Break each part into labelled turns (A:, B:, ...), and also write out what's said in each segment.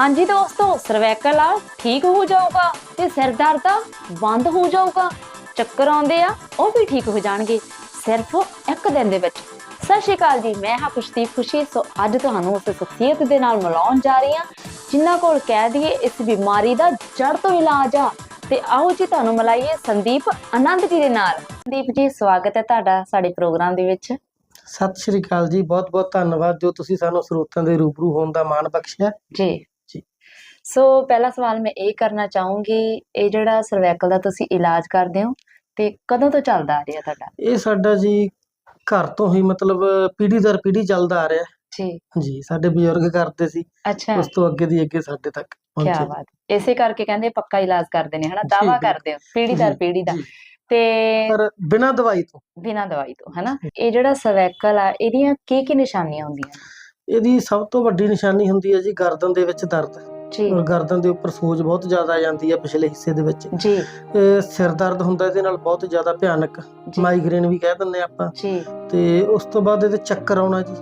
A: ਹਾਂਜੀ ਦੋਸਤੋ ਸਰਵੈਕਲ ਆ ਠੀਕ ਹੋ ਜਾਊਗਾ ਤੇ ਸਿਰ ਦਰਦ ਆ ਬੰਦ ਹੋ ਜਾਊਗਾ। ਚੱਕਰ ਆਉਂਦੇ ਆ ਉਹ ਵੀ ਠੀਕ ਹੋ ਜਾਣਗੇ ਸਿਰਫ ਇੱਕ ਦਿਨ ਦੇ ਵਿੱਚ। ਸਤਿ ਸ਼੍ਰੀ ਅਕਾਲ ਜੀ ਮੈਂ ਹਾਂ ਖੁਸ਼ਦੀਪ ਖੁਸ਼ੀ। ਸੋ ਅੱਜ ਤੁਹਾਨੂੰ ਉਸ ਸ਼ਖਸੀਅਤ ਦੇ ਨਾਲ ਮਿਲਾਉਣ ਜਾ ਰਹੀ ਹਾਂ ਜਿਨ੍ਹਾਂ ਕੋਲ ਕਹਿ ਦਈਏ ਇਸ ਬਿਮਾਰੀ ਦਾ ਜੜ ਤੋਂ ਇਲਾਜ ਆ। ਤੇ ਆਓ ਜੀ ਤੁਹਾਨੂੰ ਮਿਲਾਈਏ ਸੰਦੀਪ ਆਨੰਦ ਜੀ ਦੇ ਨਾਲ। ਸੰਦੀਪ ਜੀ ਸਵਾਗਤ ਹੈ ਤੁਹਾਡਾ ਸਾਡੇ ਪ੍ਰੋਗਰਾਮ ਦੇ ਵਿੱਚ।
B: ਸਤਿ ਸ਼੍ਰੀ ਅਕਾਲ ਜੀ ਬਹੁਤ ਬਹੁਤ ਧੰਨਵਾਦ ਜੋ ਤੁਸੀਂ ਸਾਨੂੰ ਸਰੋਤਾਂ ਦੇ ਰੂਬਰੂ ਹੋਣ ਦਾ ਮਾਣ ਬਖਸ਼ਿਆ।
A: ਜੀ।
B: ਜੀ।
A: ਸੋ ਪਹਿਲਾ ਸਵਾਲ ਮੈਂ ਇਹ ਕਰਨਾ ਚਾਹੂੰਗੀ ਇਹ ਜਿਹੜਾ ਸਰਵੈਕਲ ਦਾ ਤੁਸੀਂ ਇਲਾਜ ਕਰਦੇ ਹੋ ਤੇ ਕਦੋਂ ਤੋਂ ਚੱਲਦਾ ਆ ਰਿਹਾ ਤੁਹਾਡਾ?
B: ਇਹ ਸਾਡਾ ਜੀ ਘਰ ਤੋਂ ਹੀ ਮਤਲਬ ਪੀੜ੍ਹੀ ਦਰ ਪੀੜ੍ਹੀ ਚੱਲਦਾ ਆ ਰਿਹਾ।
A: ਜੀ।
B: ਜੀ ਸਾਡੇ ਬਜ਼ੁਰਗ ਕਰਦੇ ਸੀ।
A: ਅੱਛਾ।
B: ਉਸ ਤੋਂ ਅੱਗੇ ਦੀ ਅੱਗੇ ਸਾਡੇ ਤੱਕ
A: ਕੀ
B: ਪਹੁੰਚੇ
A: ਬਾਤ। ਇਸੇ ਕਰਕੇ ਕਹਿੰਦੇ ਪੱਕਾ ਇਲਾਜ ਕਰਦੇ ਨੇ ਹਨਾ? ਦਾਵਾ
B: ਬਿਲਕੁਲ।
A: ਕਰਦੇ ਹੋ ਪੀੜੀ ਦਰ
B: ਜੀ,
A: ਪੀੜੀ ਦਾ।
B: ਜੀ।
A: ਤੇ
B: ਪਰ ਬਿਨਾਂ ਦਵਾਈ ਤੋਂ।
A: ਬਿਨਾਂ ਦਵਾਈ ਤੋਂ ਹਨਾ? ਇਹ ਜਿਹੜਾ ਸਰਵੈਕਲ ਆ ਇਹਦੀਆਂ ਕੀ ਕੀ ਨਿਸ਼ਾਨੀਆਂ ਹੁੰਦੀਆਂ
B: ਇਹਦੀ ਸਭ ਤੋਂ ਵੱਡੀ ਨਿਸ਼ਾਨੀ ਹੁੰਦੀ ਹੈ ਜੀ ਗਰਦਨ ਦੇ ਵਿੱਚ ਦਰਦ।
A: ਜੀ।
B: ਔਰ ਗਰਦਨ ਦੇ ਉੱਪਰ ਸੋਜ ਬਹੁਤ ਜ਼ਿਆਦਾ ਆ ਜਾਂਦੀ ਹੈ ਪਿਛਲੇ ਹਿੱਸੇ ਦੇ ਵਿੱਚ।
A: ਜੀ।
B: ਸਿਰ ਦਰਦ ਹੁੰਦਾ ਇਹਦੇ ਨਾਲ ਬਹੁਤ ਜ਼ਿਆਦਾ ਭਿਆਨਕ ਮਾਈਗ੍ਰੇਨ ਵੀ ਕਹਿ ਦਿੰਦੇ ਆਪਾਂ।
A: ਜੀ।
B: ਤੇ ਉਸ ਤੋਂ ਬਾਅਦ ਇਹਦੇ ਚੱਕਰ ਆਉਣਾ ਜੀ।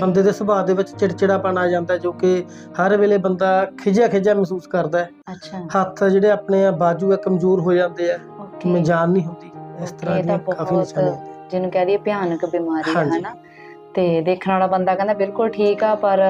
B: ਬੰਦੇ ਦੇ ਸੁਭਾਅ ਦੇ ਵਿੱਚ ਚਿੜਚਿੜਾਪਨ ਆ ਜਾਂਦਾ ਜੋ ਕਿ ਹਰ ਵੇਲੇ ਬੰਦਾ ਖਿਜਿਆ ਖਿਜਿਆ ਮਹਿਸੂਸ ਕਰਦਾ ਹੈ।
A: ਅੱਛਾ।
B: ਹੱਥ ਜਿਹੜੇ ਆਪਣੇ ਆ ਬਾਜੂ ਆ ਕਮਜ਼ੋਰ ਹੋ ਜਾਂਦੇ ਆ।
A: ਓਕੇ
B: ਮੈਂ ਜਾਨ ਨਹੀਂ ਹੁੰਦੀ। ਇਸ ਤਰ੍ਹਾਂ ਦੀਆਂ ਕਾਫੀ ਨਿਸ਼ਾਨੀਆਂ
A: ਜਿਹਨੂੰ ਕਹਿ ਦਈਏ ਭਿਆਨਕ ਬਿਮਾਰੀ ਹੈ। ਹਨਾ? ਤੇ ਦੇਖਣ ਵਾਲਾ ਬੰਦਾ ਕਹਿੰਦਾ ਬਿਲਕੁਲ ਠੀਕ ਆ ਪਰ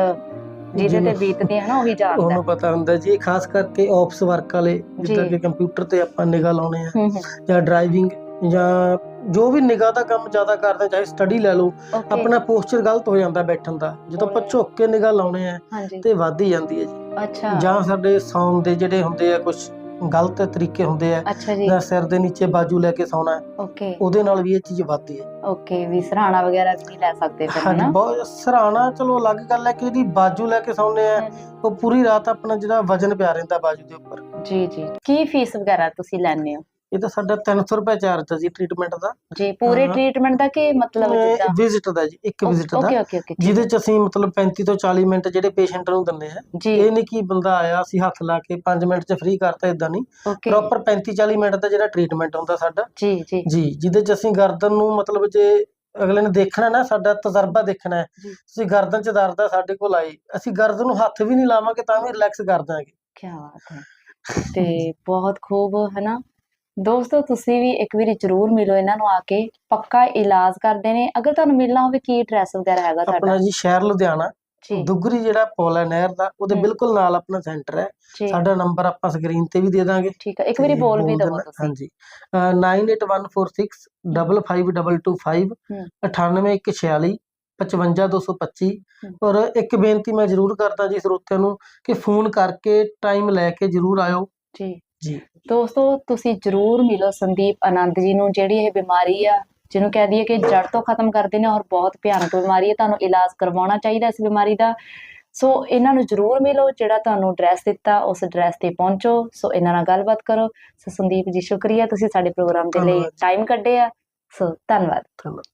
A: ਜਿਹਦੇ ਤੇ ਬੀਤਦੀ ਹੈ ਨਾ ਉਹੀ ਜਾਣਦਾ
B: ਉਹਨੂੰ ਪਤਾ ਹੁੰਦਾ ਜੀ ਖਾਸ ਕਰਕੇ ਆਫਿਸ ਵਰਕ ਵਾਲੇ ਜਿੱਦਾਂ। ਕਿ ਕੰਪਿਊਟਰ ਤੇ ਆਪਾਂ ਨਿਗਾਹ ਲਾਉਣੇ ਆ ਜਾਂ ਡਰਾਈਵਿੰਗ ਜਾਂ ਜੋ ਵੀ ਨਿਗਾਹ ਦਾ ਕੰਮ ਜ਼ਿਆਦਾ ਕਰਦੇ ਚਾਹੇ ਸਟੱਡੀ ਲੈ ਲਓ ਆਪਣਾ ਪੋਸਚਰ ਗਲਤ ਹੋ ਜਾਂਦਾ ਬੈਠਣ ਦਾ। ਜਦੋਂ ਆਪਾਂ ਝੁੱਕ ਕੇ ਨਿਗਾਹ ਲਾਉਣੇ ਆ ਤੇ ਵੱਧ ਹੀ ਜਾਂਦੀ ਹੈ ਜੀ।
A: ਅੱਛਾ।
B: ਜਾਂ ਸਾਡੇ ਸੌਣ ਦੇ ਜਿਹੜੇ ਹੁੰਦੇ ਆ ਕੁਝ ਗਲਤ ਤਰੀਕੇ ਹੁੰਦੇ ਆ
A: ਅੱਛਾ ਜੀ।
B: ਜਾਂ ਸਿਰ ਦੇ ਨੀਚੇ ਬਾਜੂ ਲੈ ਕੇ ਸੌਣਾ।
A: ਓਕੇ।
B: ਉਹਦੇ ਨਾਲ ਵੀ ਇਹ ਚੀਜ਼ ਵੱਧਦੀ ਹੈ।
A: ਓਕੇ ਵੀ ਸਰਾਣਾ ਵਗੈਰਾ ਵੀ ਲੈ ਸਕਦੇ ਫਿਰ
B: ਹਾਂਜੀ
A: ਹਨਾ?
B: ਬਹੁਤ ਸਰਾਣਾ ਚਲੋ ਅਲੱਗ ਗੱਲ ਹੈ ਕਿ ਇਹਦੀ ਬਾਜੂ ਲੈ ਕੇ ਸੌਂਦੇ ਆ। ਉਹ ਪੂਰੀ ਰਾਤ ਆਪਣਾ ਜਿਹੜਾ ਵਜਨ ਪਿਆ ਰਹਿੰਦਾ ਬਾਜੂ ਦੇ ਉੱਪਰ।
A: ਜੀ ਜੀ। ਕੀ ਫੀਸ ਵਗੈਰਾ ਤੁਸੀਂ ਲੈਂਦੇ ਹੋ?
B: ਇਹ ਤਾਂ ਸਾਡਾ 300 ਰੁਪਏ ਚਾਰਜ ਹੈ ਜੀ ਟ੍ਰੀਟਮੈਂਟ ਦਾ।
A: ਜੀ ਪੂਰੇ। ਟ੍ਰੀਟਮੈਂਟ ਦਾ ਕਿ ਮਤਲਬ ਜਿੱਦਾਂ?
B: ਵਿਜ਼ਿਟ ਦਾ ਜੀ ਇੱਕ ਵਿਜ਼ਿਟ ਦਾ। ਜਿਹਦੇ ਚ ਅਸੀਂ ਮਤਲਬ 35 ਤੋਂ 40 ਮਿੰਟ ਜਿਹੜੇ ਪੇਸ਼ੈਂਟ ਨੂੰ ਦਿੰਦੇ ਆ ਇਹ ਨਹੀਂ ਕਿ ਬੰਦਾ ਆਇਆ ਅਸੀਂ ਹੱਥ ਲਾ ਕੇ 5 ਮਿੰਟ ਚ ਫ੍ਰੀ ਕਰਤਾ ਇਦਾਂ ਨਹੀਂ। ਪ੍ਰੋਪਰ 35 40 ਮਿੰਟ ਦਾ ਜਿਹੜਾ ਟ੍ਰੀਟਮੈਂਟ ਹੁੰਦਾ ਸਾਡਾ।
A: ਜੀ ਜੀ।
B: ਜੀ ਜਿਹਦੇ ਚ ਅਸੀਂ ਗਰਦਨ ਨੂੰ ਮਤਲਬ ਜੇ ਅਗਲੇ ਨੇ ਦੇਖਣਾ ਨਾ ਸਾਡਾ ਤਜਰਬਾ ਦੇਖਣਾ ਹੈ। ਤੁਸੀਂ ਗਰਦਨ ਚ ਦਰਦ ਆ ਸਾਡੇ ਕੋਲ ਆਏ ਅਸੀਂ ਗਰਦਨ ਨੂੰ ਹੱਥ ਵੀ ਨਹੀਂ ਲਾਵਾਂਗੇ ਤਾਂ ਵੀ ਰਿਲੈਕਸ ਕਰ ਦਾਂਗੇ
A: ਕੀ ਬਾਤ ਹੈ। ਤੇ ਬਹੁਤ ਖੂਬ ਹੈ ਨਾ ਦੋਸਤੋ ਤੁਸੀਂ ਵੀ ਇੱਕ ਵਾਰੀ ਜ਼ਰੂਰ ਮਿਲੋ ਇਹਨਾਂ ਨੂੰ ਆ ਕੇ। ਪੱਕਾ ਇਲਾਜ ਕਰਦੇ ਨੇ। ਅਗਰ ਤੁਹਾਨੂੰ ਮਿਲਣਾ ਹੋਵੇ ਕੀ ਐਡਰੈਸ ਵਗੈਰਾ ਹੈਗਾ
B: ਆਪਣਾ
A: ਤੁਹਾਡਾ
B: ਜੀ ਸ਼ਹਿਰ ਲੁਧਿਆਣਾ। ਦੁੱਗਰੀ ਜਿਹੜਾ ਪੁਲ ਨਹਿਰ ਦਾ ਉਹਦੇ। ਬਿਲਕੁਲ ਨਾਲ ਆਪਣਾ ਸੈਂਟਰ ਹੈ। ਸਾਡਾ ਨੰਬਰ ਆਪਾਂ ਸਕਰੀਨ ਤੇ ਵੀ ਦੇ ਦਾਂਗੇ।
A: ਠੀਕ ਹੈ। ਇੱਕ ਵਾਰੀ ਬੋਲ ਵੀ ਦਿਓ। ਤੁਸੀਂ।
B: ਹਾਂਜੀ। ਅਹ 98146 55225
A: ਹਮ।
B: 98146 55225
A: ਹਮ।
B: ਔਰ ਇੱਕ ਬੇਨਤੀ ਮੈਂ ਜ਼ਰੂਰ ਕਰਦਾ ਜੀ ਸਰੋਤਿਆਂ ਨੂੰ ਕਿ ਫੋਨ ਕਰਕੇ ਟਾਈਮ ਲੈ ਕੇ ਜ਼ਰੂਰ ਆਇਓ।
A: ਜੀ।
B: ਜੀ।
A: ਦੋਸਤੋ ਤੁਸੀਂ ਜਰੂਰ ਮਿਲੋ ਸੰਦੀਪ ਆਨੰਦ ਜੀ ਨੂੰ ਜਿਹੜੀ ਇਹ ਬਿਮਾਰੀ ਆ ਜਿਹਨੂੰ ਕਹਿ ਦਈਏ ਕਿ ਜੜ ਤੋਂ ਖਤਮ ਕਰਦੇ ਨੇ ਔਰ ਬਹੁਤ ਭਿਆਨਕ ਬਿਮਾਰੀ ਹੈ ਤੁਹਾਨੂੰ ਇਲਾਜ ਕਰਵਾਉਣਾ ਚਾਹੀਦਾ ਇਸ ਬਿਮਾਰੀ ਦਾ। ਸੋ ਇਹਨਾਂ ਨੂੰ ਜਰੂਰ ਮਿਲੋ ਜਿਹੜਾ ਤੁਹਾਨੂੰ ਐਡਰੈਸ ਦਿੱਤਾ ਉਸ ਐਡਰੈਸ ਤੇ ਪਹੁੰਚੋ। ਸੋ ਇਹਨਾਂ ਨਾਲ ਗੱਲਬਾਤ ਕਰੋ। ਸੋ ਸੰਦੀਪ ਜੀ ਸ਼ੁਕਰੀਆ ਤੁਸੀਂ ਸਾਡੇ ਪ੍ਰੋਗਰਾਮ ਦੇ ਲਈ। ਟਾਈਮ ਕੱਢਿਆ। ਸੋ ਧੰਨਵਾਦ।
B: ਧੰਨਵਾਦ।